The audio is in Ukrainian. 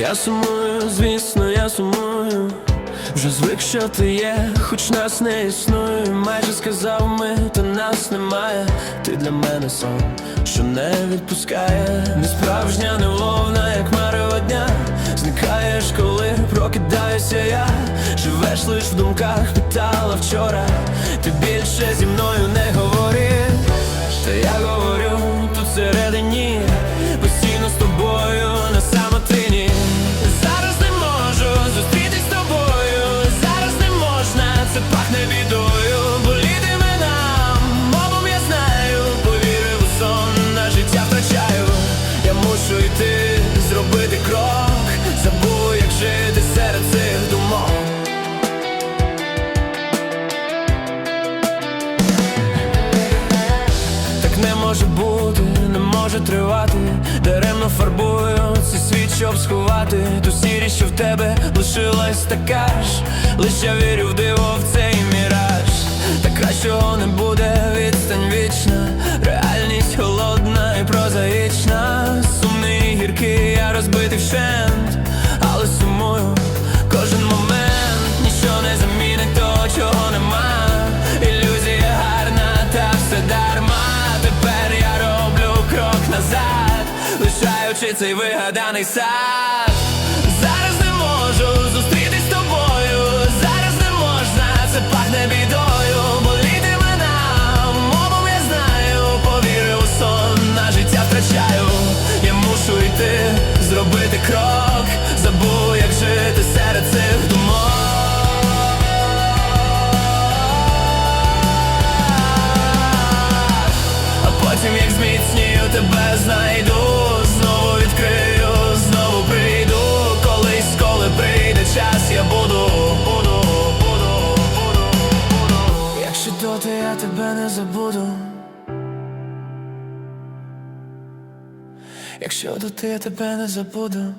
Я сумую, звісно, я сумую. Вже звик, що ти є, хоч нас не існує. Майже сказав ми, та нас немає. Ти для мене сон, що не відпускає. Не справжня, невловна, як марево дня. Зникаєш, коли прокидаюся я. Живеш лиш в думках, питала вчора. Ти більше зі бути, не може тривати, даремно фарбую цей світ, щоб сховати. Ту сірість, що в тебе лишилась така ж, лише вірю в диво лишаючи цей вигаданий сад. Зараз не можу зустрітись з тобою. Зараз не можна, це пахне бідою. Болітиме нам, мовом я знаю, повірив у сон, на життя втрачаю. Я мушу йти, зробити крок, забув, як жити серед цих думок. Потім як зміцнію тебе знайду, я тебе не забуду. Якщо до ти я тебе не забуду.